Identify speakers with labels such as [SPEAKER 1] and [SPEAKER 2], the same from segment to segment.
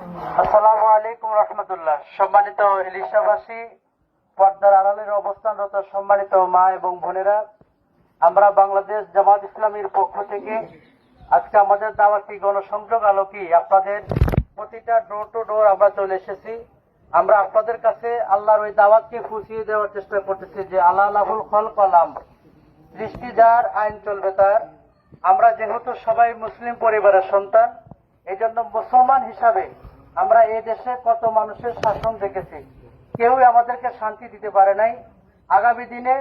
[SPEAKER 1] আসসালামু আলাইকুম রহমতুল্লাহ। সম্মানিত এলিশাবাসী পর্দার আড়ালের অবস্থানরত সম্মানিত মা এবং বোনেরা, আমরা বাংলাদেশ জামাত ইসলামীর পক্ষ থেকে আজকে আমাদের দাওয়াতি গণসংযোগ আলোকি আপনাদের প্রতিটা ডোর টু ডোর আমরা চলে এসেছি। আমরা আপনাদের কাছে আল্লাহর ওই দাওয়াতকে ফুসিয়ে দেওয়ার চেষ্টা করতেছি যে আল্লাহ আল্লাহুল খল কলাম দৃষ্টি যার, আইন চলবে তার। আমরা যেহেতু সবাই মুসলিম পরিবারের সন্তান এই জন্য মুসলমান হিসাবে আমরা এই দেশে কত মানুষের শাসন দেখেছি। কেউই আমাদেরকে শান্তি দিতে পারে নাই। আগামী দিনে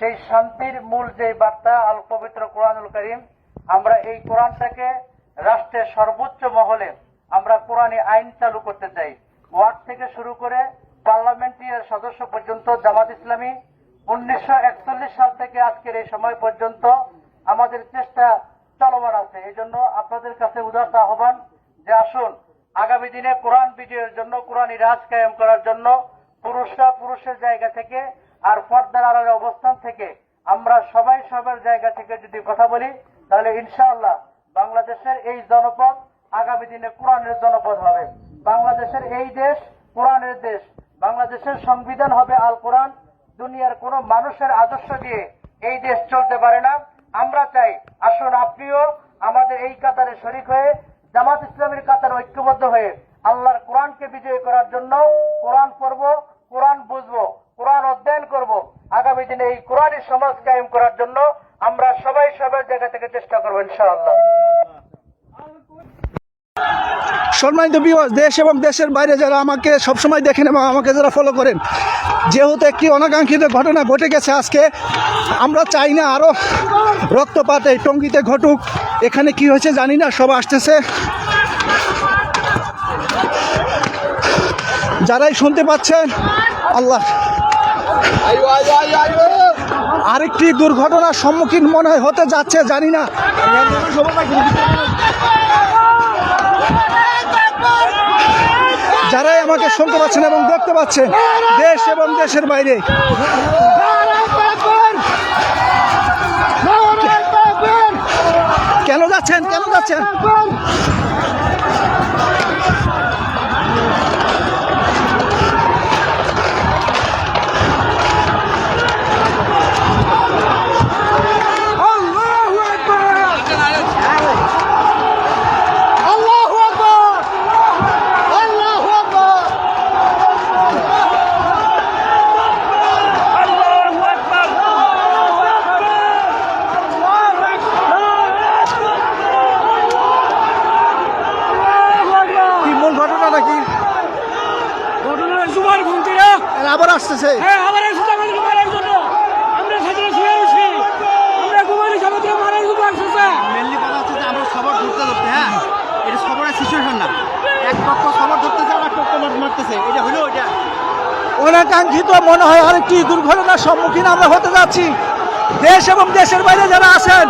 [SPEAKER 1] সেই শান্তির মূল যে বার্তা, আল পবিত্র কোরআনুল করিম, আমরা এই কোরআনটাকে রাষ্ট্রের সর্বোচ্চ মহলে আমরা কোরআনে আইন চালু করতে চাই। ওয়ার্ড থেকে শুরু করে পার্লামেন্টের সদস্য পর্যন্ত, জামাত ইসলামী, উনিশশো একচল্লিশ সাল থেকে আজকের এই সময় পর্যন্ত আমাদের চেষ্টা চলমান আছে। এই জন্য আপনাদের কাছে উদারত আহ্বান যে আসুন আগামী দিনে কোরআন বিজয়ের জন্য, কোরআনী রাজ কায়েম করার জন্য পুরুষরা পুরুষের জায়গা থেকে আর পর্দার আড়ালে অবস্থান থেকে আমরা সবাই সবার জায়গা থেকে যদি কথা বলি, তাহলে ইনশাআল্লাহ বাংলাদেশের এই জনপদ আগামী দিনে কোরআনের জনপদ হবে। বাংলাদেশের এই দেশ কোরআনের দেশ। বাংলাদেশের সংবিধান হবে আল কোরআন দুনিয়ার কোন মানুষের আদর্শ দিয়ে এই দেশ চলতে পারে না। আমরা চাই, আসুন আপনিও আমাদের এই কাতারে শরিক হয়ে জামাত ইসলামের কাতার ঐক্যবদ্ধ হয়ে আল্লাহর কোরআনকে বিজয় করার জন্য কোরআন পড়ব, কোরআন বুঝব, কোরআন অধ্যয়ন করব। আগামী দিনে এই কোরআনই সমাজ কায়েম করার জন্য আমরা সবাই সবার জায়গা থেকে চেষ্টা করব ইনশাআল্লাহ।
[SPEAKER 2] সম্মানিত বিভাগ দেশ এবং দেশের বাইরে যারা আমাকে সবসময় দেখেন এবং আমাকে যারা ফলো করেন, যেহেতু একটি অনাকাঙ্ক্ষিত ঘটনা ঘটে গেছে আজকে, আমরা চাই না আরও রক্তপাত এই টঙ্গিতে ঘটুক। এখানে কি হয়েছে জানি না, সব আসতেছে। যারাই শুনতে পাচ্ছেন আল্লাহ। আরেকটি দুর্ঘটনার সম্মুখীন মনে হতে যাচ্ছে, জানি না। যারাই আমাকে শুনতে পাচ্ছেন এবং দেখতে পাচ্ছেন, দেশ এবং দেশের বাইরে। কেন যাচ্ছেন? কেন যাচ্ছেন কি মূল ঘটনা নাকি
[SPEAKER 3] ঘটনার জুমার ঘুমতিরা
[SPEAKER 2] আবার আসতেছে।
[SPEAKER 3] হ্যাঁ আমাদের মারার জন্য। আমরা সেখানে শুয়ে আছি। আমরা ঘুমারি সমাজে মারার জন্য আসছে
[SPEAKER 4] মেনলি কথা হচ্ছে যে আমরা সবার ধরতে ধরতে হ্যাঁ? এটা সবরের সিচুয়েশন না। এক পক্ষ সবার ধরতেছে আর এক পক্ষ মার- মারতেছে। এটা হলো এটা
[SPEAKER 2] অনাকাঙ্ক্ষিত মনে হয় আরেকটি দুর্ঘটনার সম্মুখীন আমরা হতে যাচ্ছি। দেশ এবং দেশের বাইরে যারা আছেন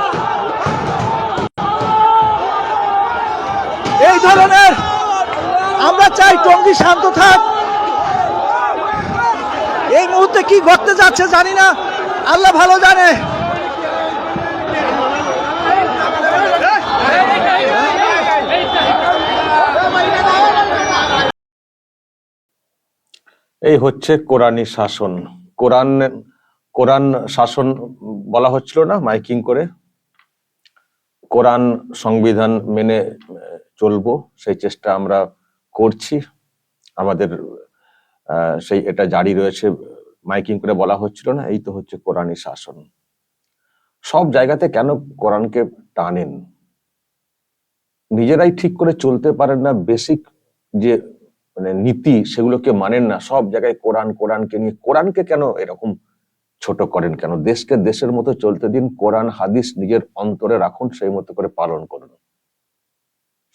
[SPEAKER 2] এই ধরনের আমরা চাই টঙ্গি শান্ত থাক। এই মুহূর্তে কি ঘটতে যাচ্ছে জানি না। আল্লাহ ভালো জানে।
[SPEAKER 5] এই হচ্ছে কোরআনী শাসন। কোরআন কোরআন শাসন বলা হচ্ছিল না মাইকিং করে? কোরআন সংবিধান মেনে চলবো, সেই চেষ্টা আমরা করছি। আমাদের সেই এটা জারি রয়েছে, মাইকিং করে বলা হচ্ছিল না, এই তো হচ্ছে কোরআনী শাসন। সব জায়গাতে কেন কোরআনকে টানেন? নিজেরাই ঠিক করে চলতে পারেন না, বেসিক যে মানে নীতি, সেগুলোকে মানেন না। সব জায়গায় কোরআন, কোরআনকে নিয়ে, কোরআনকে কেন এরকম ছোট করেন কেন? দেশকে দেশের মতো চলতে দিন, কোরআন, হাদিস নিজের অন্তরে রাখুন, সেই মতো করে পালন করুন।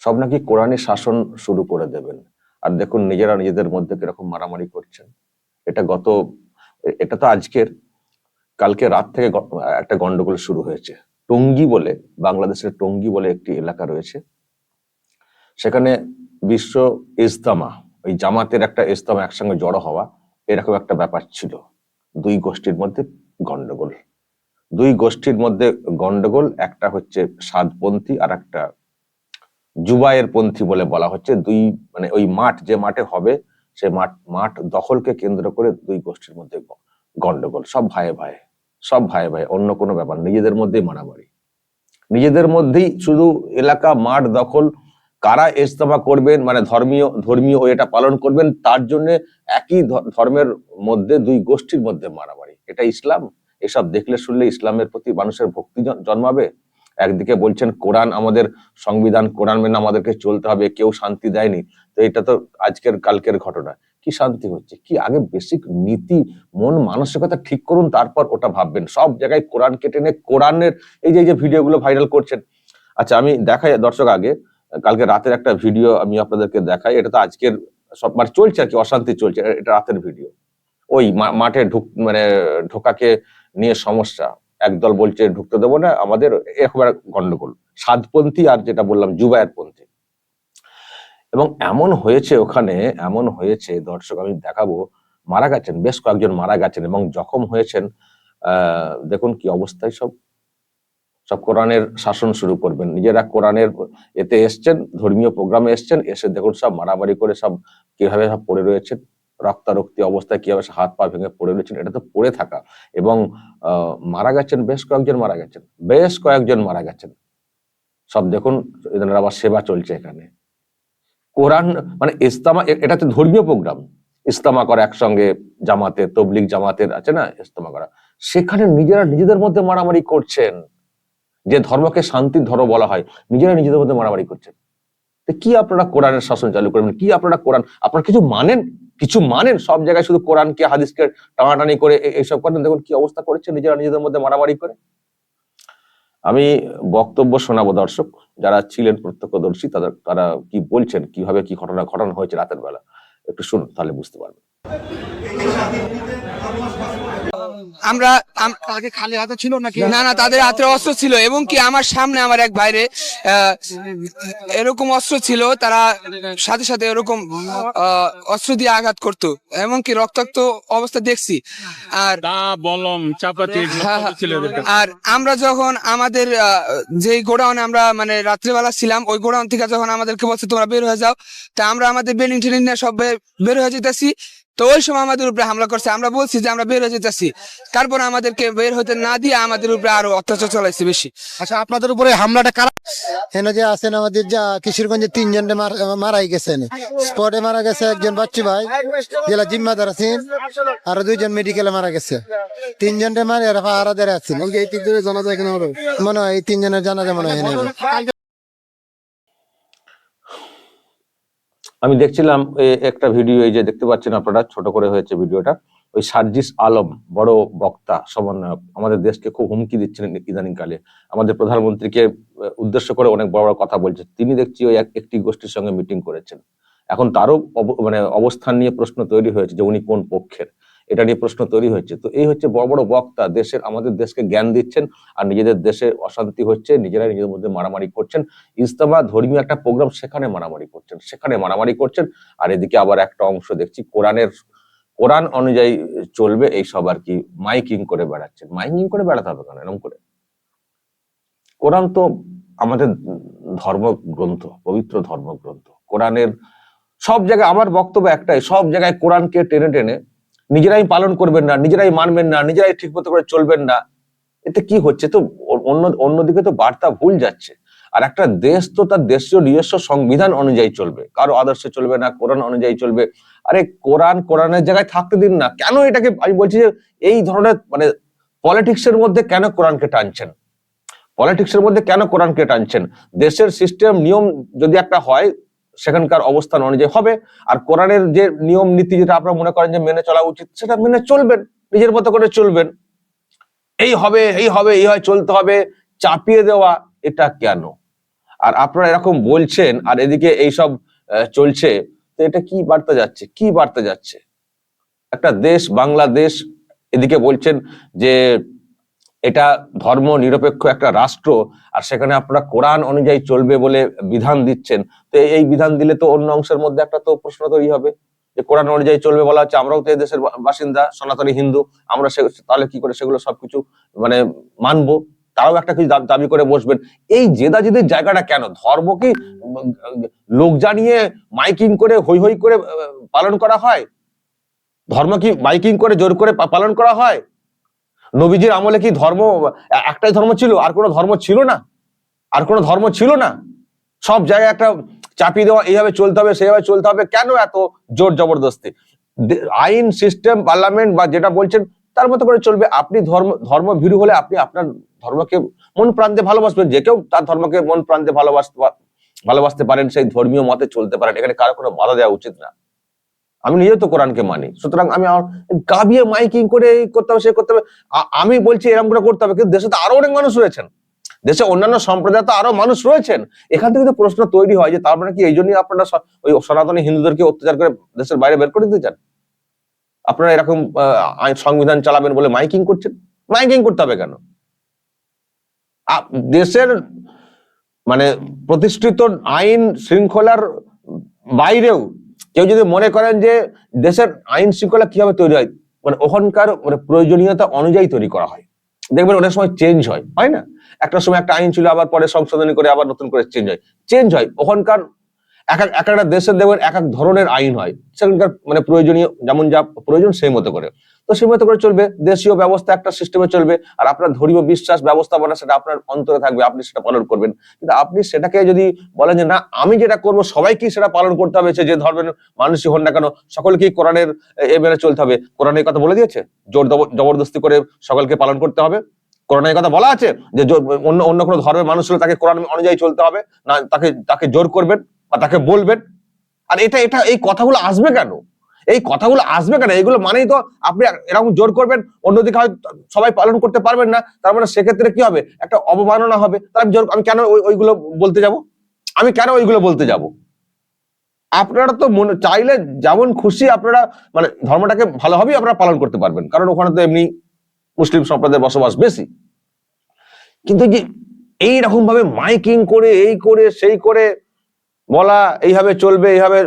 [SPEAKER 5] সব নাকি কোরআনই শাসন শুরু করে দেবেন। আর দেখুন নিজেরা নিজেদের মধ্যে কীরকম মারামারি করছেন। এটা গত, এটা তো আজকের, কালকে রাত থেকে একটা গন্ডগোল শুরু হয়েছে। টঙ্গী বলে, বাংলাদেশের টঙ্গী বলে একটি এলাকা রয়েছে। সেখানে বিশ্ব ইজতামা, ওই জামাতের একটা ইজতামা একসঙ্গে জড়ো হওয়া, এরকম একটা ব্যাপার ছিল। দুই গোষ্ঠীর মধ্যে গন্ডগোল। দুই গোষ্ঠীর মধ্যে গন্ডগোল, একটা হচ্ছে সাতপন্থী আর একটা জুবায়ের পন্থী বলে বলা হচ্ছে। দুই মানে ওই মাঠ যে মাঠে হবে, সে মাঠ মাঠ দখলকে কেন্দ্র করে দুই গোষ্ঠীর মধ্যে গন্ডগোল। সব ভাইয়ে ভাইয়ে, সব ভাইয়ে ভাইয়ে, অন্য কোনো ব্যাপার নিজেদের মধ্যেই মারামারি। নিজেদের মধ্যেই শুধু এলাকা, মাঠ দখল, কারা ইজতেমা করবেন মানে ধর্মীয় ধর্মীয় এটা পালন করবেন, তার জন্য একই ধর্মের মধ্যে দুই গোষ্ঠীর মধ্যে মারামারি। এটা ইসলাম? এসব দেখলে, শুনলে ইসলামের প্রতি মানুষের ভক্তি জন- জন্মাবে? একদিকে বলছেন, কোরআন আমাদের সংবিধান, কোরআন মেনে আমাদেরকে চলতে হবে, কেউ শান্তি দেয়নি। তো এটা তো আজকের, কালকের ঘটনা। কি শান্তি হচ্ছে? কি আগে বেসিক নীতি, মন, মানসিকতা ঠিক করুন, তারপর ওটা ভাববেন। সব জায়গায় কোরআন কেটে নে কোরআনের এই যে ভিডিওগুলো ভাইরাল করছেন। আচ্ছা আমি দেখাই, দর্শক আগে, কালকে রাতের একটা ভিডিও আমি আপনাদেরকে দেখাই। এটা তো আজকের সব মানে চলছে আর কি, অশান্তি চলছে। এটা রাতের ভিডিও। ওই মাঠে ঢুক মানে ঢোকাকে নিয়ে সমস্যা। একদল বলছে ঢুকতে দেবো না, আমাদের এরকম একটা গন্ডগোল। সাতপন্থী আর যেটা বললাম জুবায়ের পন্থী এবং এমন হয়েছে ওখানে, এমন হয়েছে, দর্শক আমি দেখাবো, মারা গেছেন, বেশ কয়েকজন মারা গেছেন এবং জখম হয়েছেন দেখুন কি অবস্থায় সব। সব কোরআনের শাসন শুরু করবেন। নিজেরা কোরআনের এতে এসছেন, ধর্মীয় প্রোগ্রামে এসছেন, এসে দেখুন সব মারামারি করে সব কীভাবে সব পড়ে রয়েছেন, রক্তারক্তি অবস্থায় কীভাবে হাত পা ভেঙে পড়ে রয়েছেন, এটা তো পড়ে থাকা। এবং মারা গেছেন, বেশ কয়েকজন মারা গেছেন, বেশ কয়েকজন মারা গেছেন। সব দেখুন এদের আবার সেবা চলছে এখানে। কোরআন মানে ইস্তামা এটা তো ধর্মীয় প্রোগ্রাম। ইস্তামা করা একসঙ্গে, জামাতে, তবলিগ জামাতের আছে না ইস্তামা করা। সেখানে নিজেরা নিজেদের মধ্যে মারামারি করছেন। যে ধর্মকে শান্তির ধর্ম বলা হয়, নিজেরা নিজেদের মধ্যে মারামারি করছেন। কি আপনারা কোরআনের শাসন চালু করবেন কি আপনারা কোরআন, আপনারা কিছু মানেন? কিছু মানেন? সব জায়গায় শুধু কোরআনকে, হাদিসকে টানাটানি করে এইসব করেন? দেখুন, কি অবস্থা করেছে নিজেরা নিজেদের মধ্যে মারামারি করে? আমি বক্তব্য শোনাবো, দর্শক। যারা ছিলেন প্রত্যক্ষদর্শী, তাদের, তারা কি বলছেন? কীভাবে কি ঘটনা ঘটনা হয়েছে রাতের বেলা? একটু শুনুন, তাহলে বুঝতে পারবেন।
[SPEAKER 6] আমরা আম-
[SPEAKER 2] আগে খালি হাতে ছিল নাকি?
[SPEAKER 6] না না তাদের হাতে অস্ত্র ছিল। এবং কি আমার সামনে আমার এক ভাইরে আহ, এরকম অস্ত্র ছিল তারা সাথে সাথে এরকম অস্ত্র দিয়ে আঘাত করতো। এমন কি রক্তাক্ত অবস্থা দেখছি। আর
[SPEAKER 3] বলম চাপাতি
[SPEAKER 6] হ্যাঁ।
[SPEAKER 3] ছিল
[SPEAKER 6] আর আমরা যখন আমাদের আহ, যে গোডাউনে আমরা মানে রাত্রিবেলা ছিলাম ওই গোডাউন থেকে যখন আমাদেরকে বলছে তোমরা বের হয়ে যাও তা আমরা আমাদের বেলিং টেলিং নিয়ে সব বের হয়ে যেতেছি। তো ওই সময় আমাদের উপরে হামলা করছে, আমরা বলছি যে আমরা বের হয়ে যেতেছি। তারপর আমাদেরকে বের হতে না দিয়ে আমাদের উপরে আরও অত্যাচার চালাইছে বেশি।
[SPEAKER 7] আচ্ছা আপনাদের উপরে হামলাটা কারা যে আছেন আমাদের যা কিশোরগঞ্জে তিনজন মারাই গেছেন। স্পটে মারা গেছে একজন বাচ্চু ভাই, জেলা জিম্মাদার আছেন, আর দুইজন মেডিকেলে মারা গেছে। তিনজনরে মারে আর আছেন। এই তিনজনের মনে হয় এই তিনজনের জানাজা মনে হয় এখানে হবে।
[SPEAKER 5] আমি দেখছিলাম একটা ভিডিও, এই যে দেখতে পাচ্ছেন আপনারা, ছোট করে হয়েছে ভিডিওটা। ওই সার্জিস আলম, বড় বক্তা, সমন্বয়ক, আমাদের দেশকে খুব হুমকি দিচ্ছেন ইদানিং কালে আমাদের প্রধানমন্ত্রীকে উদ্দেশ্য করে অনেক বড় বড় কথা বলছে। তিনি দেখছি ওই এক- একটি গোষ্ঠীর সঙ্গে মিটিং করেছেন। এখন তারও মানে অবস্থান নিয়ে প্রশ্ন তৈরি হয়েছে যে উনি কোন পক্ষের। এটা নিয়ে প্রশ্ন তৈরি হয়েছে। তো এই হচ্ছে বড় বড় বক্তা দেশের, আমাদের দেশকে জ্ঞান দিচ্ছেন আর নিজেদের দেশে অশান্তি হচ্ছে নিজেরাই নিজেদের মধ্যে মারামারি করছেন। ইজতেমা ধর্মীয় একটা প্রোগ্রাম সেখানে মারামারি করছেন, সেখানে মারামারি করছেন। আর এদিকে আবার একটা অংশ দেখছি, কোরআনের, কোরআন অনুযায়ী চলবে এই সব আর কি, মাইকিং করে বেড়াচ্ছেন। মাইকিং করে বেড়াতে হবে কেন? এরকম করে। কোরআন তো আমাদের ধর্মগ্রন্থ পবিত্র ধর্মগ্রন্থ কোরআনের সব জায়গায়, আমার বক্তব্য একটাই, সব জায়গায় কোরআনকে টেনে টেনে নিজেরাই পালন করবেন না, নিজেরাই মানবেন না, নিজেরাই ঠিক মতো করে চলবেন না, এতে কি হচ্ছে? তো অন্য, অন্যদিকে তো বার্তা ভুল যাচ্ছে। আর একটা দেশ তো তার দেশীয় নিজস্ব সংবিধান অনুযায়ী চলবে। কারও আদর্শে চলবে না, কোরআন অনুযায়ী চলবে। আরে কোরআন কোরআনের জায়গায় থাকতে দিন না। কেন এটাকে আমি বলছি যে এই ধরনের মানে পলিটিক্স এর মধ্যে কেন কোরআনকে টানছেন? পলিটিক্স এর মধ্যে কেন কোরআনকে টানছেন? দেশের সিস্টেম নিয়ম যদি একটা হয় সেখানকার অবস্থান অনুযায়ী হবে। আর কোরআনের যে নিয়ম নীতি যেটা আপনারা মনে করেন যে মেনে চলা উচিত সেটা মেনে চলবেন নিজের মতো করে চলবেন। এই হবে এই হবে এই হয় চলতে হবে চাপিয়ে দেওয়া এটা কেন? আর আপনারা এরকম বলছেন আর এদিকে এইসব আহ, চলছে তো এটা কি বার্তা যাচ্ছে? কি বার্তা যাচ্ছে? একটা দেশ বাংলাদেশ এদিকে বলছেন যে এটা ধর্ম নিরপেক্ষ একটা রাষ্ট্র, আর সেখানে আপনারা কোরআন অনুযায়ী চলবে বলে বিধান দিচ্ছেন। তো এই বিধান দিলে তো অন্য অংশের মধ্যে একটা তো প্রশ্ন তৈরি হবে যে কোরআন অনুযায়ী চলবে বলা হচ্ছে, আমরাও তো দেশের বাসিন্দা, সনাতনী হিন্দু, আমরা সে, তাহলে কি করে সেগুলো সবকিছু মানে মানবো? তারাও একটা কিছু দাবি- দাবি করে বসবেন। এই জেদাজেদের জায়গাটা কেন? ধর্ম কি লোক জানিয়ে মাইকিং করে হই হই করে পালন করা হয়? ধর্ম কি মাইকিং করে জোর করে পালন করা হয়? নবীজির আমলে কি ধর্ম, একটাই ধর্ম ছিল? আর কোনো ধর্ম ছিল না? আর কোনো ধর্ম ছিল না? সব জায়গায় একটা চাপিয়ে দেওয়া, এইভাবে চলতে হবে, সেইভাবে চলতে হবে, কেন এত জোর জবরদস্তি? আইন, সিস্টেম, পার্লামেন্ট বা যেটা বলছেন, তার মতো করে চলবে। আপনি ধর্ম ধর্ম ভীরু হলে আপনি আপনার ধর্মকে মন প্রান্তে ভালোবাসবেন। যে কেউ তার ধর্মকে মন প্রান্তে ভালোবাসতে ভালোবাসতে পারেন, সেই ধর্মীয় মতে চলতে পারেন। এখানে কারও কোনো বাধা দেওয়া উচিত না। আমি নিজে তো কোরআনকে মানি। সুতরাং আমি গাবিয়ে মাইকিং করে এই করতে হবে, সে করতে হবে। আমি বলছি এরকম করে করতে হবে, কিন্তু দেশে তো আরও অনেক মানুষ রয়েছেন। দেশে অন্যান্য সম্প্রদায় তো আরও মানুষ রয়েছেন। এখান থেকে তো প্রশ্ন তৈরি হয় যে তার মানে কি এই জন্যই আপনারা ওই সনাতনী হিন্দুদেরকে অত্যাচার করে দেশের বাইরে বের করে দিতে চান? আপনারা এরকম সংবিধান চালাবেন বলে মাইকিং করছেন? মাইকিং করতে হবে কেন? দেশের মানে প্রতিষ্ঠিত আইন শৃঙ্খলার বাইরেও কেউ যদি মনে করেন যে দেশের আইন শৃঙ্খলা কীভাবে তৈরি হয় মানে ওখানকার মানে প্রয়োজনীয়তা অনুযায়ী তৈরি করা হয়। দেখবেন অনেক সময় চেঞ্জ হয় হয় না? একটা সময় একটা আইন ছিল, আবার পরে সংশোধনী করে আবার নতুন করে চেঞ্জ হয়। চেঞ্জ হয়। ওখানকার এক এক এক একটা দেশের দেখবেন এক এক ধরনের আইন হয়। সেখানকার মানে প্রয়োজনীয় যেমন যা প্রয়োজন সেই মতো করে। তো সেই মতো করে চলবে, দেশীয় ব্যবস্থা একটা সিস্টেমে চলবে, আর আপনার ধর্মীয় বিশ্বাস ব্যবস্থাপনা সেটা আপনার অন্তরে থাকবে, আপনি সেটা পালন করবেন। কিন্তু আপনি সেটাকে যদি বলেন যে, না, আমি যেটা করব, সবাইকেই সেটা পালন করতে হবে যে ধর্মের মানুষই হন না কেন, সকলকেই কোরআনের এ মেনে চলতে হবে। কোরআনের কথা বলে দিয়েছে? জোর জবরদস্তি করে সকলকে পালন করতে হবে? কোরআনের কথা বলা আছে যে অন্য অন্য কোনো ধর্মের মানুষ হলে তাকে কোরআন অনুযায়ী চলতে হবে? না, তাকে তাকে জোর করবেন? বা তাকে বলবেন। আর এটা এটা এই কথাগুলো আসবে কেন? এই কথাগুলো আসবে কেন? এগুলো মানেই তো আপনি এরকম জোর করবেন, অন্যদিকে হয়তো সবাই পালন করতে পারবেন না। তার মানে সেক্ষেত্রে কি হবে? একটা অবমাননা হবে। তার আমি জোর, আমি কেন ওই- ওইগুলো বলতে যাব? আমি কেন ওইগুলো বলতে যাব? আপনারা তো মনে চাইলে যেমন খুশি আপনারা মানে ধর্মটাকে ভালোভাবেই আপনারা পালন করতে পারবেন। কারণ ওখানে তো এমনি মুসলিম সম্প্রদায়ের বসবাস বেশি। কিন্তু যে এইরকম ভাবে মাইকিং করে, এই করে, সেই করে বলা এইভাবে চলবে, এইভাবে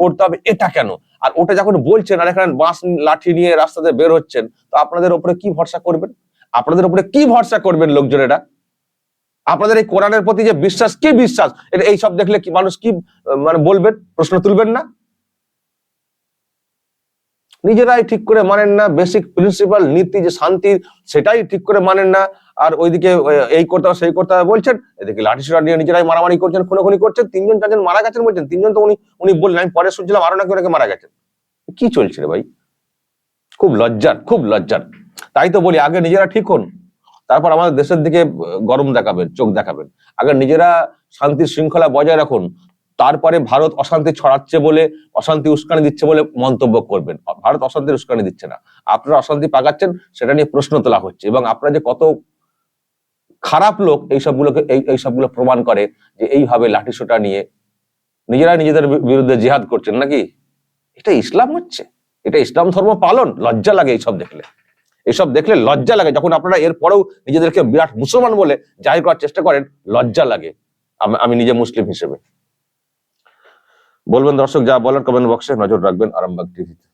[SPEAKER 5] করতে হবে, এটা কেন? আর ওটা যখন বলছেন, আর এখানে বাঁশ লাঠি নিয়ে রাস্তাতে বের হচ্ছেন, তো আপনাদের উপরে কি ভরসা করবেন? আপনাদের উপরে কি ভরসা করবেন লোকজনেরা আপনাদের এই কোরআনের প্রতি যে বিশ্বাস, কি বিশ্বাস? এটা এইসব দেখলে কি মানুষ কি মানে বলবেন? প্রশ্ন তুলবেন না? নিজেরাই ঠিক করে মানেন না বেসিক প্রিন্সিপাল নীতি যে শান্তির সেটাই ঠিক করে মানেন না। আর ওইদিকে এই করতে হবে সেই করতে হবে বলছেন, এদিকে লাঠিসোড়া নিয়ে নিজেরাই মারামারি করছেন, খুনোখুনি করছেন, তিনজন, চারজন মারা গেছেন বলছেন, তিনজন তো উনি উনি বললেন, আমি পরে শুনছিলাম আরও নাকি ওনাকে মারা গেছেন। কি চলছে রে ভাই? খুব লজ্জার খুব লজ্জার। তাই তো বলি, আগে নিজেরা ঠিক হন, তারপর আমাদের দেশের দিকে গরম দেখাবেন, চোখ দেখাবেন। আগে নিজেরা শান্তি শৃঙ্খলা বজায় রাখুন, তারপরে ভারত অশান্তি ছড়াচ্ছে বলে, অশান্তি উস্কানি দিচ্ছে বলে মন্তব্য করবেন। ভারত অশান্তির উস্কানি দিচ্ছে না। আপনারা অশান্তি পাকাচ্ছেন, সেটা নিয়ে প্রশ্ন তোলা হচ্ছে। এবং আপনারা যে কত খারাপ লোক এই সবগুলোকে, এই এই সবগুলো প্রমাণ করে যে এইভাবে লাঠিসোঁটা নিয়ে নিজেরা নিজেদের বিরুদ্ধে জিহাদ করছেন নাকি? এটা ইসলাম হচ্ছে। এটা ইসলাম ধর্ম পালন। লজ্জা লাগে এইসব দেখলে। এসব দেখলে লজ্জা লাগে। যখন আপনারা এর পরেও নিজেদেরকে বিরাট মুসলমান বলে জাহির করার চেষ্টা করেন, লজ্জা লাগে। আমি নিজে মুসলিম হিসেবে। বলবেন দর্শক, যা বলেন কমেন্ট বক্সে নজর রাখবেন আরামবাগ টিভিতে।